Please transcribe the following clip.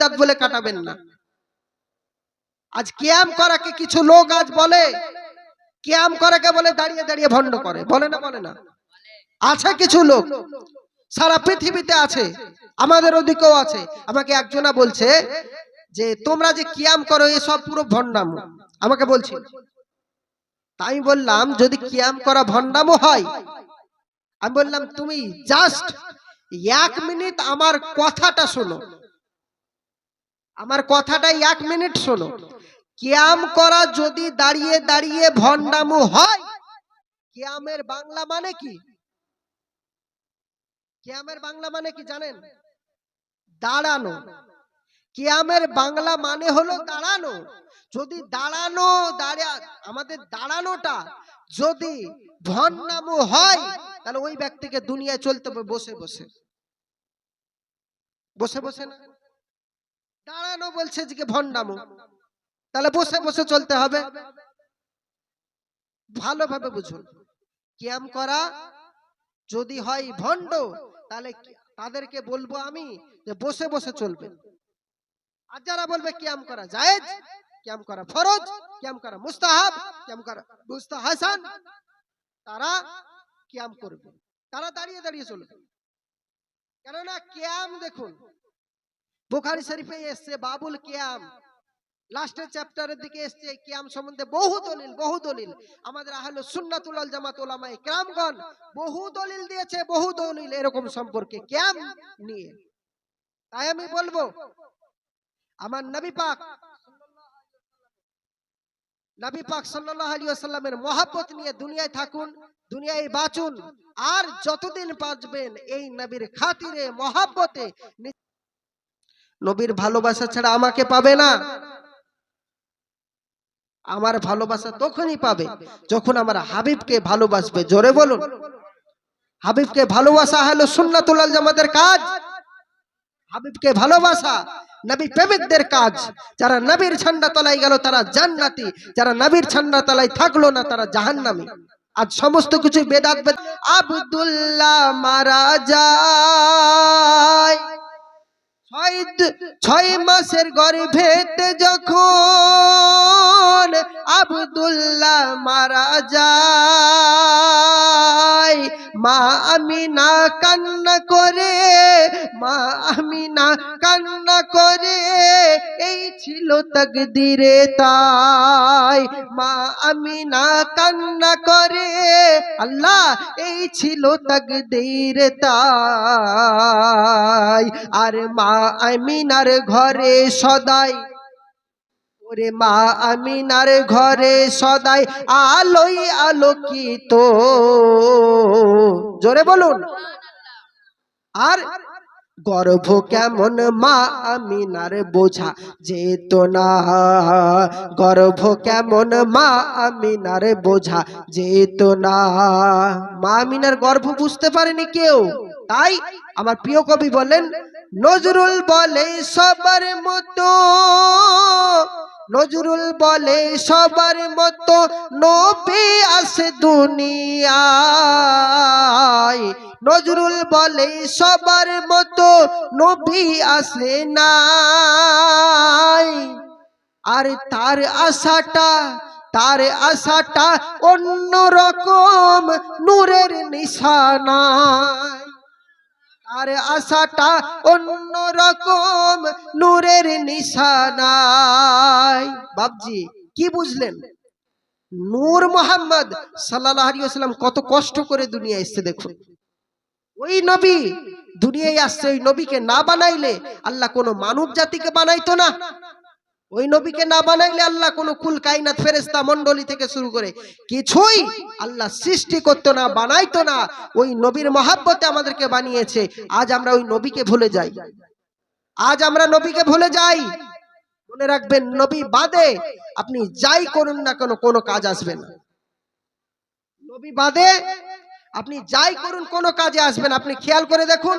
দাঁত বলে কাটাবেন না। আজ কিয়াম করাকে কিছু লোক আজ বলে, কিয়াম করাকে বলে দাঁড়িয়ে দাঁড়িয়ে ভণ্ড করে। বলে না বলে না। আছে কিছু লোক, সারা পৃথিবীতে আছে, আমাদের ওদিকেও আছে। আমাকে একজনা বলছে যে, তোমরা যে কিয়াম করো এসব পুরো ভণ্ডাম। আমাকে বলছে, তাই বললাম, যদি কিয়াম করা ভণ্ডামো হয়, আমি বললাম, তুমি জাস্ট এক মিনিট আমার কথাটা শোনো। আমার কথাটা এক মিনিট শোনো। কিয়াম করা যদি দাঁড়িয়ে দাঁড়িয়ে ভণ্ডামো হয়, কিয়ামের বাংলা মানে কি? কিয়ামের বাংলা মানে কি জানেন? দাঁড়ানো। কিয়ামের বাংলা মানে হলো দাঁড়ানো। যদি দাঁড়ানো, দাঁড়া, আমাদের দাঁড়ানোটা যদি ভণ্ডামো হয়, তাহলে ওই ব্যক্তিকে দুনিয়ায় চলতে হবে, বসে বসে। বসে বসে না? দাঁড়ানো বলছে যে ভণ্ডামো। তাহলে বসে বসে চলতে হবে। ভালোভাবে বুঝুন। কিয়াম করা যদি হয় ভণ্ড, তাহলে তাদেরকে বলব আমি যে বসে বসে চলবে আর যারা বলবে কিয়াম করা জায়েজ, কিয়াম করা ফরজ, কিয়াম করা মুস্তাহাব, কিয়াম করা মুস্তাহাসান, তারা কিয়াম করবে। তারা দাঁড়িয়ে দাঁড়িয়ে চলবে। কেননা কিয়াম দেখুন বুখারি শরীফে এসছে, বাবুল কিয়াম। লাস্টের চ্যাপ্টারের দিকে এসছে, কিয়াম সম্বন্ধে বহু দলিল বহু দলিল। আমাদের সুন্নাতুল জামাত কিরামগণ বহু দলিল দিয়েছে, বহু দলিল এরকম সম্পর্কে নিয়ে। তাই আমি বলব, আমার নবী পাক নবী পাক সাল্লাল্লাহু আলাইহি নিয়ে দুনিয়ায় থাকুন, দুনিয়ায় বাঁচুন, আর যতদিন বাঁচবেন এই নবীর খাতিরে, মহব্বতে নবীর ভালোবাসা ছাড়া আমাকে পাবে না। আমার ভালোবাসা তখনই পাবে যখন আমার হাবিবকে ভালোবাসবে। জোরে বলুন। হাবিবকে ভালোবাসা হলো সুন্নাতুল জামাতের কাজ। হাবিবকে ভালোবাসা নবী প্রেমিকদের কাজ। যারা নবীর ঠান্ডা তলায় গেল তারা জান্নাতি। যারা নবীর ঠান্ডা তলায় থাকল না তারা জাহান্নামী। আজ সমস্ত কিছু বেদাত বেদ। আব্দুল্লাহ মারা যায়। ছয় ছয় মাসের গর্ভেতে যখন আবদুল্লাহ মারা যায় মা আমিনা কান্না করে, মা আমিনা কান্না করে, এই ছিল তকদিরে তাই। মা আমিনা কান্না করে, আল্লাহ এই ছিল তকদির তাই। আর মা আমিনার ঘরে সদাই ওরে মা আমিনার ঘরে সদাই আলোই আলোকিত। জোরে বলুন। আর গর্ভ কেমন মা আমিনার বোঝা যেত না। গর্ভ কেমন মা আমিনার বোঝা যেত না। মা আমিনার গর্ভ বুঝতে পারেনি কেউ। তাই আমার প্রিয় কবি বলেন, নজরুল বলে সবার মতো। নজরুল বলে, সবার মতো নবী আসে দুনিয়ায়। নজরুল বলে, সবার মতো নবী আসে নাই। আর তার আশাটা তার আশাটা অন্য রকম, নূরের নিশানায়। আর আশাটা অন্য রকম নূরের নিশানায়। বাবজি কি বুঝলেন? নূর মোহাম্মদ আলাইহি কত কষ্ট করে দুনিয়া এসেছে দেখুন। ওই নবী দুনিয়ায় আসছে, ওই নবীকে না বানাইলে আল্লাহ কোনো মানব জাতিকে বানাইতো না। ওই নবীকে না বানাইলে আল্লাহ কোনো কুল কাইনাত ফেরেস্তা মন্ডলী থেকে শুরু করে কিছুই আল্লাহ সৃষ্টি করতো না, বানাইতো না। ওই নবীর মহাব্বতে আমাদেরকে বানিয়েছে। আজ আমরা ওই নবীকে ভুলে যাই। আজ আমরা নবীকে ভুলে যাই। মনে রাখবেন, নবী বাদে আপনি যাই করুন না কেন, কোনো কাজ আসবে না। নবী বাদে আপনি যাই করুন, কোনো কাজে আসবেন আপনি খেয়াল করে দেখুন